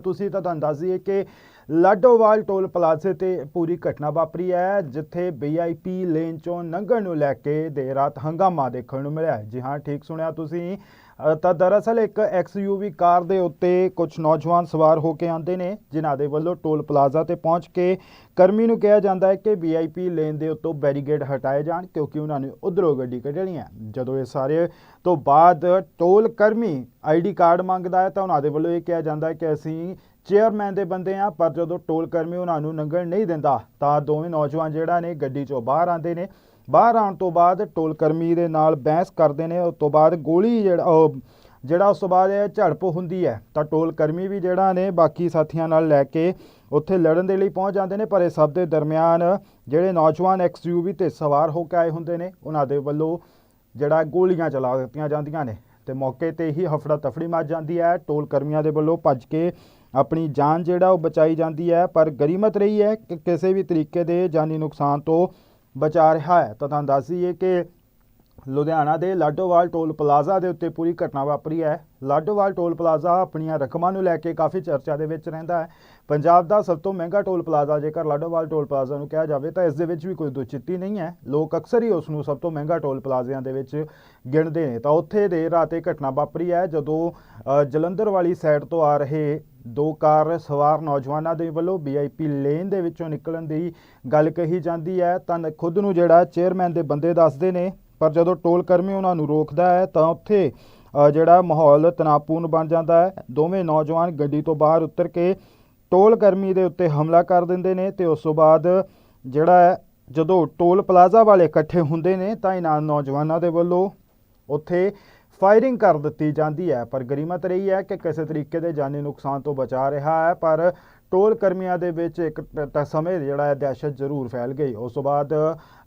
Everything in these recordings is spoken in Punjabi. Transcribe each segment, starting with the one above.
ਤੁਸੀਂ ਤਾਂ ਤੁਹਾਨੂੰ ਦੱਸ ਦਈਏ ਕਿ ਲਾਡੋਵਾਲ ਟੋਲ ਪਲਾਜ਼ੇ ਤੇ ਪੂਰੀ ਘਟਨਾ ਵਾਪਰੀ ਹੈ, ਜਿੱਥੇ ਵੀਆਈਪੀ ਲੇਨ ਚੋਂ ਲੰਘਣ ਨੂੰ ਲੈ ਕੇ ਦੇਰ ਰਾਤ ਹੰਗਾਮਾ ਦੇਖਣ ਨੂੰ ਮਿਲਿਆ ਜੀ ਹਾਂ, ਠੀਕ ਸੁਣਿਆ ਤੁਸੀਂ। ਤਾਂ ਦਰਅਸਲ ਇੱਕ ਐਕਸਯੂਵੀ ਕਾਰ ਦੇ ਉੱਤੇ ਕੁਝ ਨੌਜਵਾਨ ਸਵਾਰ ਹੋ ਕੇ ਆਉਂਦੇ ਨੇ, ਜਿਨ੍ਹਾਂ ਦੇ ਵੱਲੋਂ ਟੋਲ ਪਲਾਜ਼ਾ ਤੇ ਪਹੁੰਚ ਕੇ ਕਰਮੀ ਨੂੰ ਕਿਹਾ ਜਾਂਦਾ ਹੈ ਕਿ ਵੀਆਈਪੀ ਲੇਨ ਦੇ ਉੱਤੋਂ ਬੈਰੀਗੇਡ ਹਟਾਏ ਜਾਣ, ਕਿਉਂਕਿ ਉਹਨਾਂ ਨੇ ਉਧਰੋਂ ਗੱਡੀ ਕੱਢਣੀ ਹੈ। ਜਦੋਂ ਇਹ ਸਾਰੇ ਤੋਂ ਬਾਅਦ ਟੋਲ ਕਰਮੀ ਆਈਡੀ ਕਾਰਡ ਮੰਗਦਾ ਹੈ, ਤਾਂ ਉਹਨਾਂ ਦੇ ਵੱਲੋਂ ਇਹ ਕਿਹਾ ਜਾਂਦਾ ਹੈ ਕਿ ਅਸੀਂ ਚੇਅਰਮੈਨ ਦੇ ਬੰਦੇ ਆ, ਪਰ ਜਦੋਂ ਟੋਲ ਕਰਮੀ ਉਹਨਾਂ ਨੂੰ ਲੰਘਣ ਨਹੀਂ ਦਿੰਦਾ, ਤਾਂ ਦੋਵੇਂ ਨੌਜਵਾਨ ਜਿਹੜਾ ਨੇ ਗੱਡੀ ਚੋਂ ਬਾਹਰ ਆਉਂਦੇ ਨੇ। ਬਾਹਰ ਆਉਣ ਤੋਂ ਬਾਅਦ ਟੋਲ ਕਰਮੀ ਦੇ ਨਾਲ ਬਹਿਸ ਕਰਦੇ ਨੇ, ਉਸ ਤੋਂ ਬਾਅਦ ਗੋਲੀ ਜਿਹੜਾ, ਉਹ ਜਿਹੜਾ ਉਸ ਤੋਂ ਬਾਅਦ ਝੜਪ ਹੁੰਦੀ ਹੈ, ਤਾਂ ਟੋਲ ਕਰਮੀ ਵੀ ਜਿਹੜਾ ਨੇ ਬਾਕੀ ਸਾਥੀਆਂ ਨਾਲ ਲੈ ਕੇ ਉੱਥੇ ਲੜਨ ਦੇ ਲਈ ਪਹੁੰਚ ਜਾਂਦੇ ਨੇ, ਪਰ ਇਹ ਸਭ ਦੇ ਦਰਮਿਆਨ ਜਿਹੜੇ ਨੌਜਵਾਨ ਐਕਸਯੂਵੀ ਤੇ ਸਵਾਰ ਹੋ ਕੇ ਆਏ ਹੁੰਦੇ ਨੇ, ਉਹਨਾਂ ਦੇ ਵੱਲੋਂ ਜਿਹੜਾ ਗੋਲੀਆਂ ਚਲਾ ਦਿੱਤੀਆਂ ਜਾਂਦੀਆਂ ਨੇ। ਤੇ ਮੌਕੇ ਤੇ ਹੀ ਹਫੜਾ ਤਫੜੀ ਮਚ ਜਾਂਦੀ ਹੈ। ਟੋਲ ਕਰਮੀਆਂ ਦੇ ਵੱਲੋਂ ਭੱਜ ਕੇ ਆਪਣੀ ਜਾਨ ਜਿਹੜਾ ਉਹ ਬਚਾਈ ਜਾਂਦੀ ਹੈ। ਪਰ ਗਰੀਮਤ ਰਹੀ ਹੈ ਕਿ ਕਿਸੇ ਵੀ ਤਰੀਕੇ ਦੇ ਜਾਨੀ ਨੁਕਸਾਨ ਤੋਂ ਬਚਾ ਰਿਹਾ ਹੈ। ਤਾਂ ਤੁਹਾਨੂੰ ਦੱਸ ਦਈਏ ਕਿ ਲੁਧਿਆਣਾ ਦੇ ਲਾਡੋਵਾਲ ਟੋਲ ਪਲਾਜ਼ਾ ਦੇ ਉੱਤੇ ਪੂਰੀ ਘਟਨਾ ਵਾਪਰੀ ਹੈ। ਲਾਡੋਵਾਲ ਟੋਲ ਪਲਾਜ਼ਾ ਆਪਣੀਆਂ ਰਕਮਾਂ ਨੂੰ ਲੈ ਕੇ ਕਾਫੀ ਚਰਚਾ ਦੇ ਵਿੱਚ ਰਹਿੰਦਾ ਹੈ। ਪੰਜਾਬ ਦਾ ਸਭ ਤੋਂ ਮਹਿੰਗਾ ਟੋਲ ਪਲਾਜ਼ਾ ਜੇਕਰ ਲਾਡੋਵਾਲ ਟੋਲ ਪਲਾਜ਼ਾ ਨੂੰ ਕਿਹਾ ਜਾਵੇ ਤਾਂ ਇਸ ਦੇ ਵਿੱਚ ਵੀ ਕੋਈ ਦੁਚਿੱਤੀ ਨਹੀਂ ਹੈ। ਲੋਕ ਅਕਸਰ ਹੀ ਉਸ ਨੂੰ ਸਭ ਤੋਂ ਮਹਿੰਗਾ ਟੋਲ ਪਲਾਜ਼ਿਆਂ ਦੇ ਵਿੱਚ ਗਿਣਦੇ ਨੇ। ਤਾਂ ਉੱਥੇ ਦੇਰ ਰਾਤ ਇਹ ਘਟਨਾ ਵਾਪਰੀ ਹੈ ਜਦੋਂ ਜਲੰਧਰ ਵਾਲੀ ਸਾਈਡ ਤੋਂ ਆ ਰਹੇ ਦੋ ਕਾਰ ਸਵਾਰ ਨੌਜਵਾਨਾਂ ਦੇ ਵੱਲੋਂ ਵੀਆਈਪੀ ਲੇਨ ਦੇ ਵਿੱਚੋਂ ਨਿਕਲਣ ਦੀ ਗੱਲ ਕਹੀ ਜਾਂਦੀ ਹੈ। ਤਾਂ ਖੁਦ ਨੂੰ ਜਿਹੜਾ ਚੇਅਰਮੈਨ ਦੇ ਬੰਦੇ ਦੱਸਦੇ ਨੇ ਪਰ ਜਦੋਂ ਟੋਲ ਕਰਮੀ ਉਹਨਾਂ ਨੂੰ ਰੋਕਦਾ ਹੈ, ਤਾਂ ਉੱਥੇ ਜਿਹੜਾ ਮਾਹੌਲ ਤਣਾਅਪੂਰਨ ਬਣ ਜਾਂਦਾ ਹੈ। ਦੋਵੇਂ ਨੌਜਵਾਨ ਗੱਡੀ ਤੋਂ ਬਾਹਰ ਉਤਰ ਕੇ ਟੋਲ ਕਰਮੀ ਦੇ ਉੱਤੇ ਹਮਲਾ ਕਰ ਦਿੰਦੇ ਨੇ ਤੇ ਉਸ ਤੋਂ ਬਾਅਦ ਜਿਹੜਾ ਜਦੋਂ ਟੋਲ ਪਲਾਜ਼ਾ ਵਾਲੇ ਇਕੱਠੇ ਹੁੰਦੇ ਨੇ, ਤਾਂ ਇਹਨਾਂ ਨੌਜਵਾਨਾਂ ਦੇ ਵੱਲੋਂ ਉੱਥੇ ਫਾਇਰਿੰਗ ਕਰ ਦਿੱਤੀ ਜਾਂਦੀ ਹੈ। ਪਰ ਗਰੀਮਤ ਰਹੀ ਹੈ ਕਿ ਕਿਸੇ ਤਰੀਕੇ ਦੇ ਜਾਨੀ ਨੁਕਸਾਨ ਤੋਂ ਬਚਾ ਰਿਹਾ ਹੈ, ਪਰ ਟੋਲ ਕਰਮੀਆਂ ਦੇ ਵਿੱਚ ਇੱਕ ਟ- ਸਮੇਂ ਜਿਹੜਾ ਹੈ ਦਹਿਸ਼ਤ ਜ਼ਰੂਰ ਫੈਲ ਗਈ। ਉਸ ਤੋਂ ਬਾਅਦ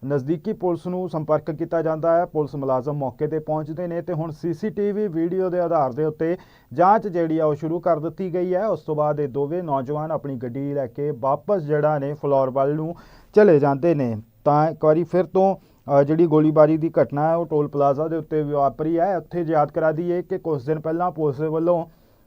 ਨਜ਼ਦੀਕੀ ਪੁਲਿਸ ਨੂੰ ਸੰਪਰਕ ਕੀਤਾ ਜਾਂਦਾ ਹੈ। ਪੁਲਿਸ ਮੁਲਾਜ਼ਮ ਮੌਕੇ ਤੇ ਪਹੁੰਚਦੇ ਨੇ ਤੇ ਹੁਣ ਸੀਸੀਟੀਵੀ ਵੀਡੀਓ ਦੇ ਆਧਾਰ ਦੇ ਉੱਤੇ ਜਾਂਚ ਜਿਹੜੀ ਆ ਉਹ ਸ਼ੁਰੂ ਕਰ ਦਿੱਤੀ ਗਈ ਹੈ। ਉਸ ਤੋਂ ਬਾਅਦ ਇਹ ਦੋਵੇਂ ਨੌਜਵਾਨ ਆਪਣੀ ਗੱਡੀ ਲੈ ਕੇ ਵਾਪਸ ਜਿਹੜਾ ਨੇ ਫਲੋਰ ਵੱਲ ਨੂੰ ਚਲੇ ਜਾਂਦੇ ਨੇ। ਤਾਂ ਇੱਕ ਵਾਰੀ ਫਿਰ ਤੋਂ ਜਿਹੜੀ ਗੋਲੀਬਾਰੀ ਦੀ ਘਟਨਾ ਹੈ, ਉਹ ਟੋਲ ਪਲਾਜ਼ਾ ਦੇ ਉੱਤੇ ਵਾਪਰੀ ਹੈ। ਉੱਥੇ ਯਾਦ ਕਰਾ ਦਈਏ ਕਿ ਕੁਝ ਦਿਨ ਪਹਿਲਾਂ ਪੁਲਿਸ ਵੱਲੋਂ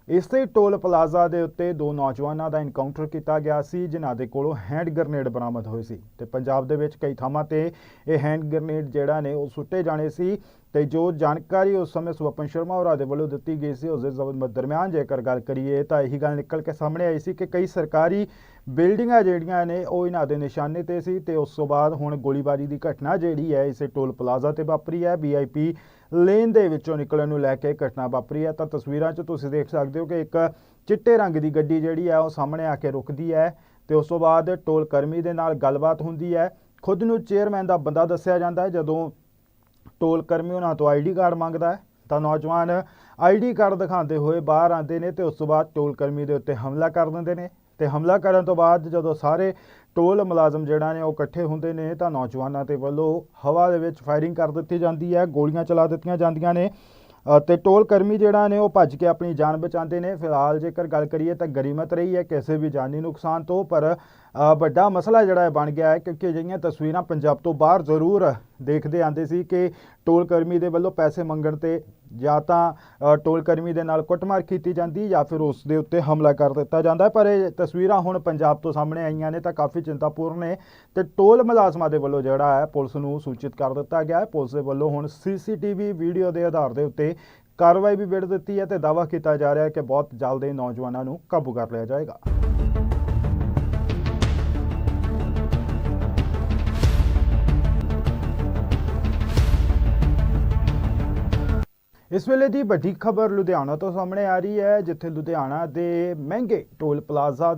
ਇਸੇ ਟੋਲ ਪਲਾਜ਼ਾ ਦੇ ਉੱਤੇ ਦੋ ਨੌਜਵਾਨਾਂ ਦਾ ਇਨਕਾਊਂਟਰ ਕੀਤਾ ਗਿਆ ਸੀ, ਜਿਨ੍ਹਾਂ ਦੇ ਕੋਲੋਂ ਹੈਂਡ ਗ੍ਰਨੇਡ ਬਰਾਮਦ ਹੋਏ ਸੀ। ਤੇ ਪੰਜਾਬ ਦੇ ਵਿੱਚ ਕਈ ਥਾਵਾਂ ਤੇ ਇਹ ਹੈਂਡ ਗ੍ਰਨੇਡ ਜਿਹੜਾ ਨੇ, ਉਹ ਸੁੱਟੇ ਜਾਣੇ ਸੀ ਤੇ ਜੋ ਜਾਣਕਾਰੀ ਉਸ ਸਮੇਂ ਸੁਵਪਨ ਸ਼ਰਮਾ ਹੋਰਾਂ ਦੇ ਵੱਲੋਂ ਦਿੱਤੀ ਗਈ ਸੀ, ਉਸ ਦੇ ਜ਼ਬਰ- ਦਰਮਿਆਨ ਜੇਕਰ ਗੱਲ ਕਰੀਏ ਤਾਂ ਇਹੀ ਗੱਲ ਨਿਕਲ ਕੇ ਸਾਹਮਣੇ ਆਈ ਸੀ ਕਿ ਕਈ ਸਰਕਾਰੀ ਬਿਲਡਿੰਗਾਂ ਜਿਹੜੀਆਂ ਨੇ, ਉਹ ਇਹਨਾਂ ਦੇ ਨਿਸ਼ਾਨੇ ਤੇ ਸੀ ਤੇ ਉਸ ਤੋਂ ਬਾਅਦ ਹੁਣ ਗੋਲੀਬਾਰੀ ਦੀ ਘਟਨਾ ਜਿਹੜੀ ਹੈ, ਇਸੇ ਟੋਲ ਪਲਾਜ਼ਾ ਤੇ ਵਾਪਰੀ ਹੈ। ਵੀਆਈਪੀ ਲੇਨ ਦੇ ਵਿੱਚੋਂ ਨਿਕਲਣ ਨੂੰ ਲੈ ਕੇ ਘਟਨਾ ਵਾਪਰੀ ਹੈ। ਤਾਂ ਤਸਵੀਰਾਂ 'ਚ ਤੁਸੀਂ ਦੇਖ ਸਕਦੇ ਹੋ ਕਿ ਇੱਕ ਚਿੱਟੇ ਰੰਗ ਦੀ ਗੱਡੀ ਜਿਹੜੀ ਹੈ, ਉਹ ਸਾਹਮਣੇ ਆ ਕੇ ਰੁਕਦੀ ਹੈ ਤੇ ਉਸ ਤੋਂ ਬਾਅਦ ਟੋਲ ਕਰਮੀ ਦੇ ਨਾਲ ਗੱਲਬਾਤ ਹੁੰਦੀ ਹੈ। ਖੁਦ ਨੂੰ ਚੇਅਰਮੈਨ ਦਾ ਬੰਦਾ ਦੱਸਿਆ ਜਾਂਦਾ ਹੈ, ਜਦੋਂ ਟੋਲ ਕਰਮੀ ਉਹਨਾਂ ਤੋਂ ਆਈਡੀ ਕਾਰਡ ਮੰਗਦਾ ਹੈ, ਤਾਂ ਨੌਜਵਾਨ ਆਈਡੀ ਕਾਰਡ ਦਿਖਾਉਂਦੇ ਹੋਏ ਬਾਹਰ ਆਉਂਦੇ ਨੇ ਤੇ ਉਸ ਤੋਂ ਬਾਅਦ ਟੋਲ ਕਰਮੀ ਦੇ ਉੱਤੇ ਹਮਲਾ ਕਰ ਦਿੰਦੇ ਨੇ। ਤੇ ਹਮਲਾ ਕਰਨ ਤੋਂ ਬਾਅਦ ਜਦੋਂ ਸਾਰੇ ਟੋਲ ਮੁਲਾਜ਼ਮ ਜਿਹੜਾ ਨੇ ਉਹ ਇਕੱਠੇ ਹੁੰਦੇ ਨੇ ਤਾਂ ਨੌਜਵਾਨਾਂ ਦੇ ਵੱਲੋਂ ਹਵਾ ਦੇ ਵਿੱਚ ਫਾਇਰਿੰਗ ਕਰ ਦਿੱਤੀ ਜਾਂਦੀ ਹੈ ਗੋਲੀਆਂ ਚਲਾ ਦਿੱਤੀਆਂ ਜਾਂਦੀਆਂ ਨੇ ਅ, ਤੇ ਟੋਲ ਕਰਮੀ ਜਿਹੜਾ ਨੇ ਉਹ ਭੱਜ ਕੇ ਆਪਣੀ ਜਾਨ ਬਚਾਉਂਦੇ ਨੇ। ਫਿਲਹਾਲ ਜੇਕਰ ਗੱਲ ਕਰੀਏ ਤਾਂ ਗਰੀਮਤ ਰਹੀ ਹੈ ਕਿਸੇ ਵੀ ਜਾਨੀ ਨੁਕਸਾਨ ਤੋਂ ਪਰ ਵੱਡਾ ਮਸਲਾ ਜਿਹੜਾ ਹੈ ਬਣ ਗਿਆ ਹੈ ਕਿਉਂਕਿ ਅਜਿਹੀਆਂ ਤਸਵੀਰਾਂ ਪੰਜਾਬ ਤੋਂ ਬਾਹਰ ਜ਼ਰੂਰ ਦੇਖਦੇ ਆਂਦੇ ਸੀ ਕਿ ਟੋਲ ਕਰਮੀ ਦੇ ਵੱਲੋਂ ਪੈਸੇ ਮੰਗਣ ਤੇ ਜਾਂ ਤਾਂ ਟੋਲ ਕਰਮੀ ਦੇ ਨਾਲ ਕੁੱਟਮਾਰ ਕੀਤੀ ਜਾਂਦੀ ਜਾਂ ਫਿਰ ਉਸ ਦੇ ਉੱਤੇ ਹਮਲਾ ਕਰ ਦਿੱਤਾ ਜਾਂਦਾ ਪਰ ਇਹ ਤਸਵੀਰਾਂ ਹੁਣ ਪੰਜਾਬ ਤੋਂ ਸਾਹਮਣੇ ਆਈਆਂ ਨੇ ਤਾਂ ਕਾਫੀ ਚਿੰਤਾਪੂਰਨ ਨੇ ਤੇ ਟੋਲ ਮੁਲਾਜ਼ਮਾਂ ਦੇ ਵੱਲੋਂ ਜਿਹੜਾ ਹੈ, ਪੁਲਿਸ ਨੂੰ ਸੂਚਿਤ ਕਰ ਦਿੱਤਾ ਗਿਆ ਹੈ। ਪੁਲਿਸ ਦੇ ਵੱਲੋਂ ਹੁਣ ਸੀਸੀਟੀਵੀ ਵੀਡੀਓ ਦੇ ਆਧਾਰ ਦੇ ਉੱਤੇ ਕਾਰਵਾਈ ਵੀ ਵਿੜ ਦਿੱਤੀ ਹੈ ਤੇ ਦਾਅਵਾ ਕੀਤਾ ਜਾ ਰਿਹਾ ਹੈ ਕਿ ਬਹੁਤ ਜਲਦ ਇਹ ਨੌਜਵਾਨਾਂ ਨੂੰ ਕਾਬੂ ਕਰ ਲਿਆ ਜਾਏਗਾ। ਇਸ ਵੇਲੇ ਦੀ ਵੱਡੀ ਖਬਰ ਲੁਧਿਆਣਾ ਤੋਂ ਸਾਹਮਣੇ ਆ ਰਹੀ ਹੈ, ਜਿੱਥੇ ਲੁਧਿਆਣਾ ਦੇ ਮਹਿੰਗੇ ਟੋਲ ਪਲਾਜ਼ਾ